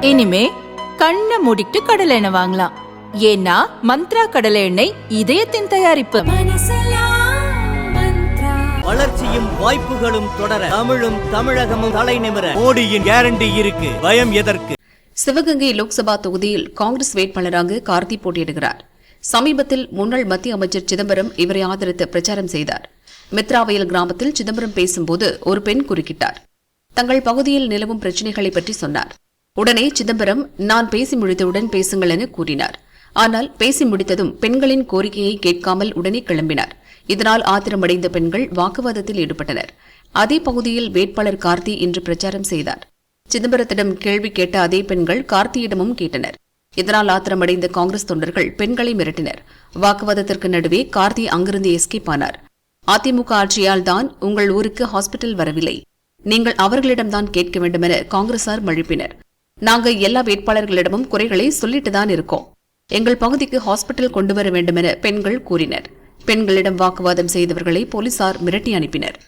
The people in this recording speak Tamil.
இனிமே கண்ணை மூடிட்டு கடலை எண்ணெய் வாங்கலாம். ஏன்னா மந்த்ரா கடலை எண்ணெய் இதயத்தின் தயாரிப்பு. வளர்ச்சியும் வாய்ப்புகளும் தொடர தமிழும் தமிழகமும் தலைநிமிர மோடியின் கேரண்டி இருக்கு. பயம் எதற்கு? சிவகங்கை லோக்சபா தொகுதியில் காங்கிரஸ் வேட்பாளராக கார்த்தி போட்டியிடுகிறார். சமீபத்தில் முன்னாள் மத்திய அமைச்சர் சிதம்பரம் இவரை ஆதரித்து பிரச்சாரம் செய்தார். மித்ராவயல் கிராமத்தில் சிதம்பரம் பேசும்போது ஒரு பெண் குறுக்கிட்டார். தங்கள் பகுதியில் நிலவும் பிரச்சினைகளை பற்றி சொன்னார். உடனே சிதம்பரம் நான் பேசி முடித்தவுடன் பேசுங்கள் என கூறினார். ஆனால் பேசி முடித்ததும் பெண்களின் கோரிக்கையை கேட்காமல் உடனே கிளம்பினார். இதனால் ஆத்திரமடைந்த பெண்கள் வாக்குவாதத்தில் ஈடுபட்டனர். அதே பகுதியில் வேட்பாளர் கார்த்தி இன்று பிரச்சாரம் செய்தார். சிதம்பரத்திடம் கேள்வி கேட்ட அதே பெண்கள் கார்த்தியிடமும் கேட்டனர். இதனால் ஆத்திரமடைந்த காங்கிரஸ் தொண்டர்கள் பெண்களை மிரட்டினர். வாக்குவாதத்திற்கு நடுவே கார்த்தி அங்கிருந்து எஸ்கேப் ஆனார். அதிமுக ஆட்சியால் தான் உங்கள் ஊருக்கு ஹாஸ்பிட்டல் வரவில்லை. நீங்கள் அவர்களிடம்தான் கேட்க வேண்டுமென காங்கிரசார் மழுப்பினர். நாங்க எல்லா வேட்பாளர்களிடமும் குறைகளை சொல்லிட்டுதான் இருக்கோம். எங்கள் பகுதிக்கு ஹாஸ்பிட்டல் கொண்டு வர வேண்டுமென பெண்கள் கூறினர். பெண்களிடம் வாக்குவாதம் செய்தவர்களை போலீசார் மிரட்டி அனுப்பினர்.